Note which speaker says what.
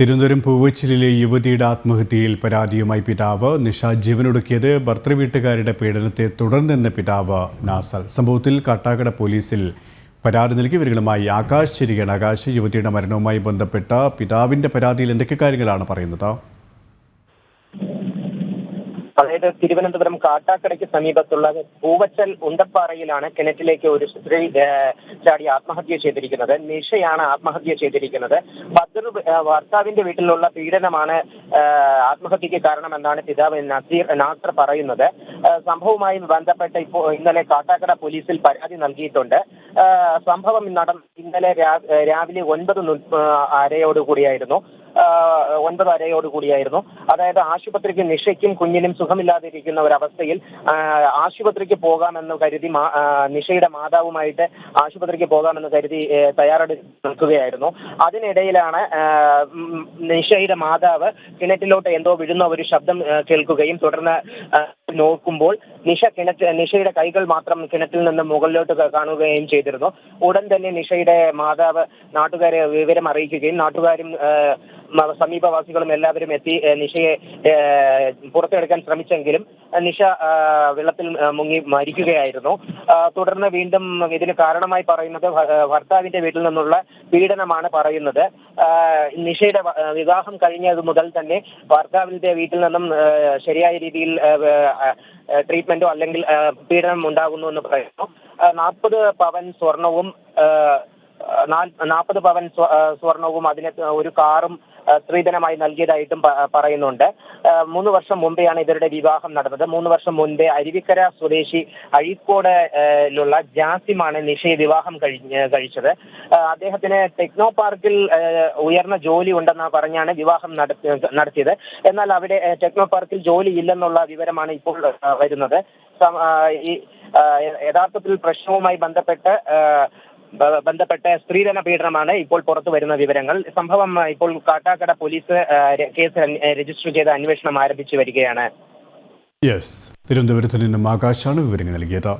Speaker 1: തിരുവനന്തപുരം പൂവച്ചിലിലെ യുവതിയുടെ ആത്മഹത്യയിൽ പരാതിയുമായി പിതാവ് നിഷ ജീവനൊടുക്കിയത് ഭർത്തൃവീട്ടുകാരുടെ പീഡനത്തെ തുടർന്നെന്ന പിതാവ് നാസൽ സംഭവത്തിൽ കാട്ടാക്കട പോലീസിൽ പരാതി നൽകി ഇവരുമായി ആകാശ് ചിരികയാണ്. ആകാശ് യുവതിയുടെ മരണവുമായി ബന്ധപ്പെട്ട പിതാവിന്റെ പരാതിയിൽ എന്തൊക്കെ കാര്യങ്ങളാണ് പറയുന്നത്?
Speaker 2: അതായത് തിരുവനന്തപുരം കാട്ടാക്കടയ്ക്ക് സമീപത്തുള്ള പൂവച്ചൽ ഉണ്ടപ്പാറയിലാണ് കിണറ്റിലേക്ക് ഒരു സ്ത്രീ ചാടി ആത്മഹത്യ ചെയ്തിരിക്കുന്നത്. നിഷയാണ് ആത്മഹത്യ ചെയ്തിരിക്കുന്നത്. ഏഹ്, ഭർത്താവിന്റെ വീട്ടിലുള്ള പീഡനമാണ് ആത്മഹത്യക്ക് കാരണമെന്നാണ് പിതാവ് നസീർ നാസർ പറയുന്നത്. സംഭവവുമായി ബന്ധപ്പെട്ട് ഇപ്പോൾ ഇന്നലെ കാട്ടാക്കട പോലീസിൽ പരാതി നൽകിയിട്ടുണ്ട്. സംഭവം നടന്ന ഇന്നലെ രാവിലെ ഒൻപത് അരയോടുകൂടിയായിരുന്നു. ഒൻപത് അരയോട് കൂടിയായിരുന്നു അതായത് ആശുപത്രിക്ക് നിഷയ്ക്കും കുഞ്ഞിനും സുഖമില്ലാതിരിക്കുന്ന ഒരവസ്ഥയിൽ ആശുപത്രിക്ക് പോകാമെന്ന് കരുതി നിഷയുടെ മാതാവുമായിട്ട് ആശുപത്രിക്ക് പോകാമെന്ന് കരുതി തയ്യാറെടുത്ത് നിൽക്കുകയായിരുന്നു. അതിനിടയിലാണ് നിഷയുടെ മാതാവ് കിണറ്റിലോട്ട് എന്തോ വിഴുന്ന ഒരു ശബ്ദം കേൾക്കുകയും തുടർന്ന് നോക്കുമ്പോൾ നിഷ കിണറ്റ് നിഷയുടെ കൈകൾ മാത്രം കിണറ്റിൽ നിന്ന് മുകളിലോട്ട് കാണുകയും ചെയ്തിരുന്നു. ഉടൻ തന്നെ നിഷയുടെ മാതാവ് നാട്ടുകാരെ വിവരം അറിയിക്കുകയും നാട്ടുകാരും സമീപവാസികളും എല്ലാവരും എത്തി നിഷയെ പുറത്തെടുക്കാൻ ശ്രമിച്ചെങ്കിലും നിഷ വെള്ളത്തിൽ മുങ്ങി മരിക്കുകയായിരുന്നു. തുടർന്ന് വീണ്ടും ഇതിന് കാരണമായി പറയുന്നത് ഭർത്താവിന്റെ വീട്ടിൽ നിന്നുള്ള പീഡനമാണ് പറയുന്നത്. നിഷയുടെ വിവാഹം കഴിഞ്ഞത് മുതൽ തന്നെ ഭർത്താവിന്റെ വീട്ടിൽ നിന്നും ശരിയായ രീതിയിൽ ട്രീറ്റ്മെന്റോ അല്ലെങ്കിൽ പീഡനം ഉണ്ടാകുന്നു എന്ന് പറയുന്നു. നാൽപ്പത് പവൻ സ്വർണവും നാൽപ്പത് പവൻ സ്വർണവും അതിന് ഒരു കാറും സ്ത്രീധനമായി നൽകിയതായിട്ടും പറയുന്നുണ്ട്. മൂന്ന് വർഷം മുമ്പെയാണ് ഇവരുടെ വിവാഹം നടന്നത്. മൂന്ന് വർഷം മുൻപേ അരുവിക്കര സ്വദേശി അഴീക്കോടിലുള്ള ലുള്ള ജാസിമാണ് നിഷയെ വിവാഹം കഴിച്ചത്. അദ്ദേഹത്തിന് ടെക്നോ പാർക്കിൽ ഉയർന്ന ജോലി ഉണ്ടെന്ന് പറഞ്ഞാണ് വിവാഹം നടത്തി- നടത്തിയത്. എന്നാൽ അവിടെ ടെക്നോ പാർക്കിൽ ജോലി ഇല്ലെന്നുള്ള വിവരമാണ് ഇപ്പോൾ വരുന്നത്. യഥാർത്ഥത്തിൽ പ്രശ്നവുമായി ബന്ധപ്പെട്ട് ബന്ധപ്പെട്ട സ്ത്രീധന പീഡനമാണ് ഇപ്പോൾ പുറത്തു വരുന്ന വിവരങ്ങൾ. സംഭവം ഇപ്പോൾ കാട്ടാക്കട പോലീസ് കേസ് രജിസ്റ്റർ ചെയ്ത് അന്വേഷണം ആരംഭിച്ചു വരികയാണ്.
Speaker 1: യെസ്. തിരുവനന്തപുരത്ത് നിന്നും ആകാശാണ് വിവരങ്ങൾ നൽകിയത്.